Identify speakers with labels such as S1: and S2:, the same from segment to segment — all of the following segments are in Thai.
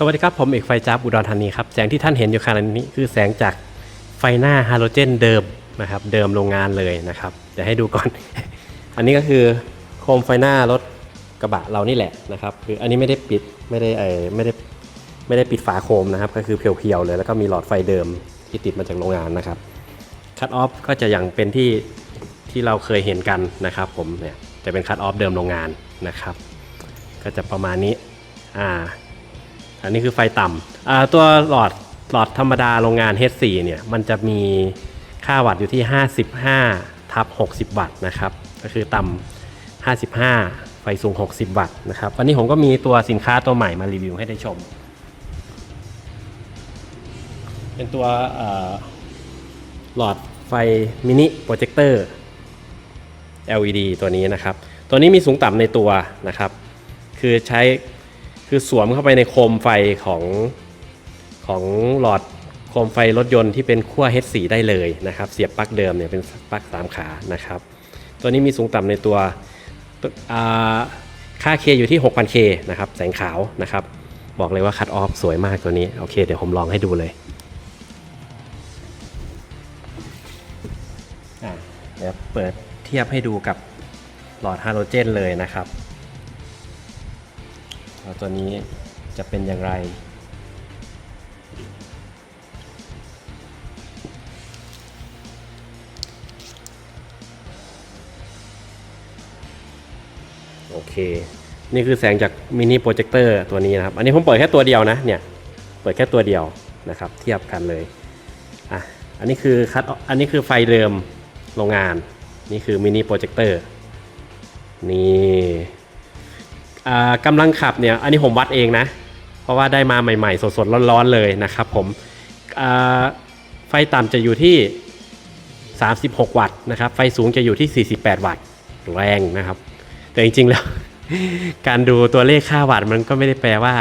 S1: สวัสดีครับ ผมเอกไฟจับอุดรธานีครับ แสงที่ท่านเห็นอยู่ขณะนี้คือแสงจากไฟหน้าฮาโลเจนเดิมนะครับ เดิมโรงงานเลยนะครับเดี๋ยวให้ดูก่อน อันนี้ก็คือโคมไฟหน้ารถกระบะเรานี่แหละนะครับ คืออันนี้ไม่ได้ปิดไม่ได้ไอไม่ได้ไม่ได้ปิดฝาโคมนะครับ ก็คือเพียวๆเลย แล้วก็มีหลอดไฟเดิมที่ติดมาจากโรงงานนะครับคัตออฟก็จะอย่างเป็นที่ที่เราเคยเห็นกันนะครับผมเนี่ยจะเป็นคัตออฟเดิมโรงงานนะครับ ก็จะประมาณนี้อ่า อันนี้คือไฟต่ำตัวหลอดหลอดธรรมดาโรงงาน H4 เนี่ยมันจะมีค่าวัตต์อยู่ที่ 55ทับ60 วัตต์นะครับ ก็คือต่ำ55 ไฟสูง 60 วัตต์นะครับ วันนี้ผมก็มีตัวสินค้าตัวใหม่มารีวิวให้ได้ชม เป็นตัวหลอดไฟมินิโปรเจคเตอร์ LED ตัวนี้นะครับ ตัวนี้มีสูงต่ำในตัวนะครับ คือใช้ คือสวมเข้าไปในโคมไฟของของหลอดโคมไฟรถยนต์ที่เป็นขั้ว H4 ได้เลยนะครับ เสียบปลั๊กเดิมเนี่ยเป็นปลั๊กสามขานะครับ ตัวนี้มีสูงต่ำในตัวอ่าเคอยู่ที่ 6,000K นะครับ แสงขาวนะครับ บอกเลยว่าคัดออฟสวยมากตัวนี้ โอเค เดี๋ยวผมลองให้ดูเลยอะเดี๋ยวเปิดเทียบให้ดูกับหลอดฮาโลเจนเลยนะครับ ว่าตัวนี้จะเป็นอย่างไร โอเค นี่คือแสงจากมินิโปรเจคเตอร์ตัวนี้นะครับ อันนี้ผมเปิดแค่ตัวเดียวนะเนี่ย เปิดแค่ตัวเดียวนะครับ เทียบกันเลยอะอันนี้คือคัดอันนี้คือไฟเดิมโรงงาน นี่คือมินิโปรเจคเตอร์นี่ กำลังขับเนี่ยอันนี้ผมวัดเองนะ เพราะว่าได้มาใหม่ๆ สดๆ ร้อนๆ เลยนะครับผมไฟต่ำจะอยู่ที่ 36 วัตต์นะครับไฟสูงจะอยู่ที่ 48 วัตต์แรงนะครับ แต่จริงๆแล้ว การดูตัวเลขค่าวัตต์มันก็ไม่ได้แปลว่า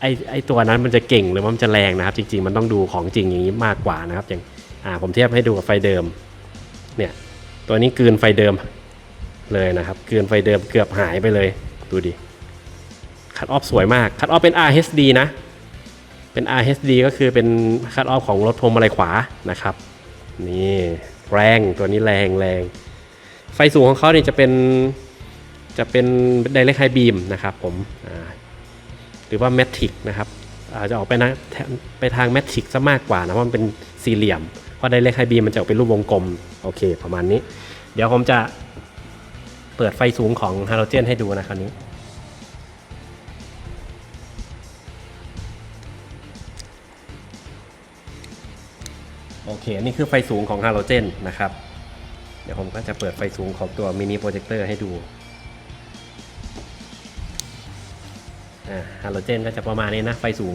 S1: ไอ้ไอ้ตัวนั้นมันจะเก่งหรือว่ามันจะแรงนะครับ จริง ๆ มันต้องดูของจริงอย่างนี้มากกว่านะครับ อย่างอ่าผมเทียบให้ดูกับไฟเดิมเนี่ยตัวนี้กลืนไฟเดิมเลยนะครับกลืนไฟเดิมเกือบหายไปเลย ดูดิคัตออฟสวยมากคัตออฟเป็น RHD นะ เป็น RHD ก็คือเป็นคัตออฟของรถพวงมาลัยขวานะครับ นี่แรงตัวนี้แรงแรงไฟสูงของเขาเนี่ยจะเป็นจะเป็นไดเรกไฮบีมนะครับผมหรือว่าแมทริกนะครับอาจจะออกไปนะไปทางแมทริกซะมากกว่านะเพราะมันเป็นสี่เหลี่ยมเพราะไดเรกไฮบีมมันจะออกเป็นรูปวงกลมโอเค ประมาณนี้ เดี๋ยวผมจะเปิดไฟสูงของฮาโลเจนให้ดูนะคราวนี้ เคนี่คือไฟสูงของฮาโลเจนนะครับ เดี๋ยวผมก็จะเปิดไฟสูงของตัวมินิโปรเจคเตอร์ให้ดูอ่าฮาโลเจนก็จะประมาณนี้นะ ไฟสูง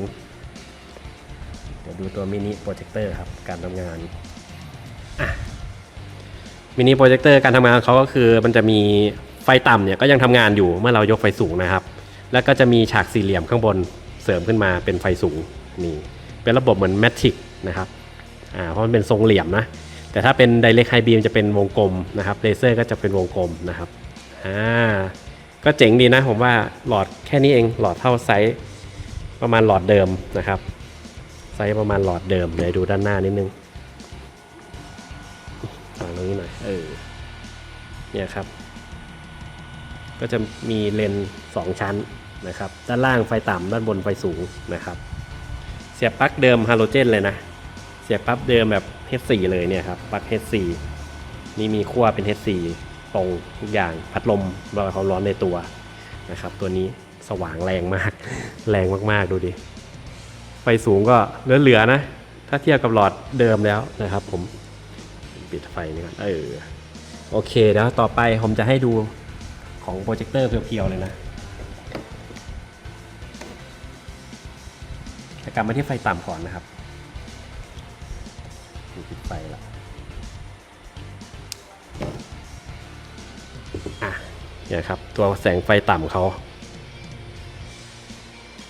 S1: เดี๋ยวดูตัวมินิโปรเจคเตอร์ครับ การทำงานมินิโปรเจคเตอร์การทำงานของเขาก็คือมันจะมีไฟต่ำเนี่ยก็ยังทำงานอยู่เมื่อเรายกไฟสูงนะครับ แล้วก็จะมีฉากสี่เหลี่ยมข้างบนเสริมขึ้นมาเป็นไฟสูงนี่เป็นระบบเหมือนแมทริกนะครับ อ่าเพราะมันเป็นทรงเหลี่ยมนะ แต่ถ้าเป็น Direct High Beam จะเป็นวงกลมนะครับเลเซอร์ก็จะเป็นวงกลมนะครับอ่าก็เจ๋งดีนะผมว่าหลอดแค่นี้เองหลอดเท่าไซส์ประมาณหลอดเดิมนะครับไซส์ประมาณหลอดเดิมเดี๋ยวดูด้านหน้านิดนึงวางตรงนี้หน่อยเออเนี่ยครับ ก็จะมีเลนส์สองชั้นนะครับ ด้านล่างไฟต่ำด้านบนไฟสูงนะครับ เสียบปลั๊กเดิมฮาโลเจนเลยนะเสียบปลั๊กเดิมแบบ H4 เลยเนี่ยครับปลั๊ก H4 นี่มีขั้วเป็น H4 ตรงทุกอย่างพัดลมระบายความร้อนในตัวนะครับ ตัวนี้สว่างแรงมาก แรงมากๆดูดิ ไฟสูงก็เหลือๆนะ ถ้าเทียบกับหลอดเดิมแล้วนะครับ ผมปิดไฟนี่ก่อนเออโอเคเดี๋ยวต่อไปผมจะให้ดูของโปรเจคเตอร์เพียวๆเลยนะจะกลับมาที่ไฟต่ำก่อนนะครับ ปิดไฟล้วอะเนี่ยครับ ตัวแสงไฟต่ำเขา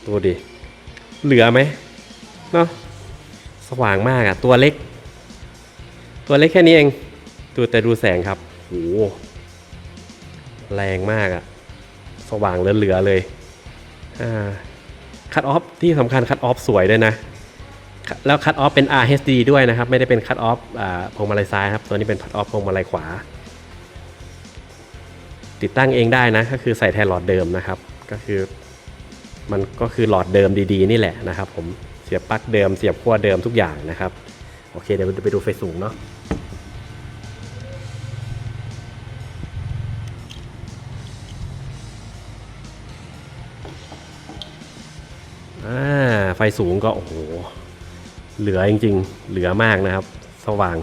S1: ดูดิ เหลือไหมเนาะสว่างมากอะตัวเล็ก ตัวเล็กแค่นี้เอง ดูแต่ดูแสงครับโหแรงมากอะสว่างเหลือๆเลยอ่าคัตออฟที่สำคัญคัตออฟสวยด้วยนะ แล้วคัตออฟเป็น RHD ด้วยนะครับ ไม่ได้เป็นคัตออฟพวงมาลัยซ้ายครับ ตัวนี้เป็นคัตออฟพวงมาลัยขวา ติดตั้งเองได้นะ ก็คือใส่แทนหลอดเดิมนะครับ ก็คือมันก็คือหลอดเดิมดีๆ นี่แหละนะครับ ผมเสียบปลั๊กเดิมเสียบขั้วเดิมทุกอย่างนะครับ โอเคเดี๋ยวไปดูไฟสูงเนาะอ่าไฟสูงก็โอ้โห เหลือจริงๆ เหลือมากนะครับ สว่าง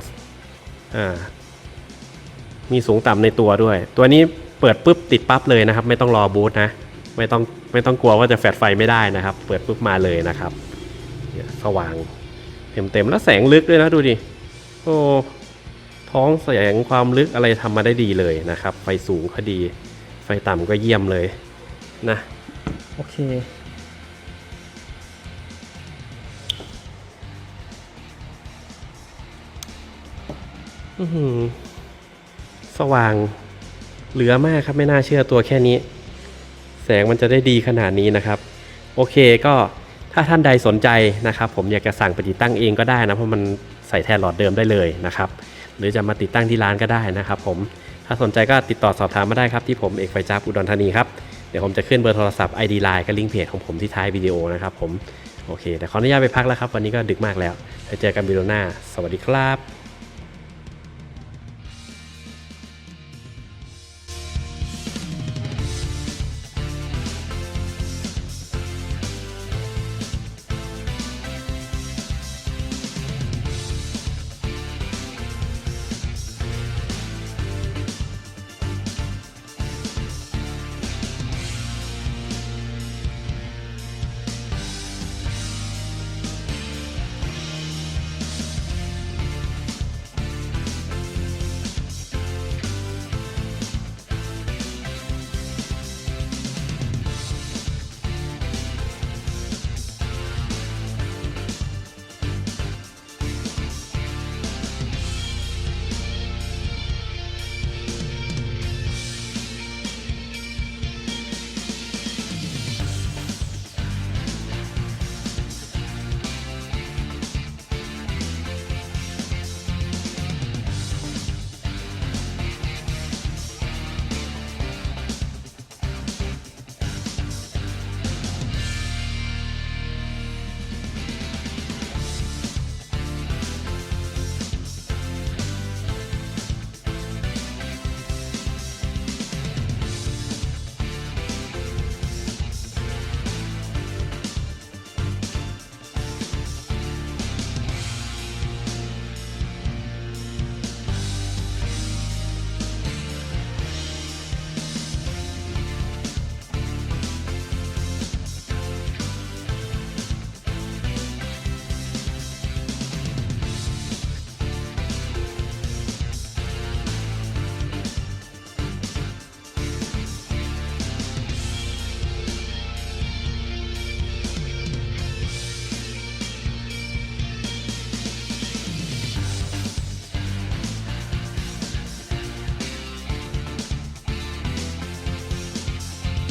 S1: อ่ามีสูงต่ำในตัวด้วย ตัวนี้เปิดปุ๊บติดปั๊บเลยนะครับ ไม่ต้องรอบูตนะไม่ต้องไม่ต้องกลัวว่าจะแฟดไฟไม่ได้นะครับ เปิดปุ๊บมาเลยนะครับสว่างเต็มๆแล้วแสงลึกด้วยนะดูดิโอ้ท้องแสงความลึกอะไรทำมาได้ดีเลยนะครับ ไฟสูงก็ดี ไฟต่ำก็เยี่ยมเลยนะ โอเค สว่างเหลือมากครับไม่น่าเชื่อตัวแค่นี้ แสงมันจะได้ดีขนาดนี้นะครับ โอเคก็ถ้าท่านใดสนใจนะครับ ผมอยากจะสั่งไปติดตั้งเองก็ได้นะเพราะมันใส่แทนหลอดเดิมได้เลยนะครับ หรือจะมาติดตั้งที่ร้านก็ได้นะครับ ผมถ้าสนใจก็ติดต่อสอบถามมาได้ครับที่ผมเอกไฟจับอุดรธานีครับเดี๋ยวผมจะขึ้นเบอร์โทรศัพท์ ID Line กับลิงก์เพจของผมที่ท้ายวิดีโอนะครับ ผมโอเคแต่ขออนุญาตไปพักแล้วครับ วันนี้ก็ดึกมากแล้วไปเจอกันวิดีโอหน้า สวัสดีครับ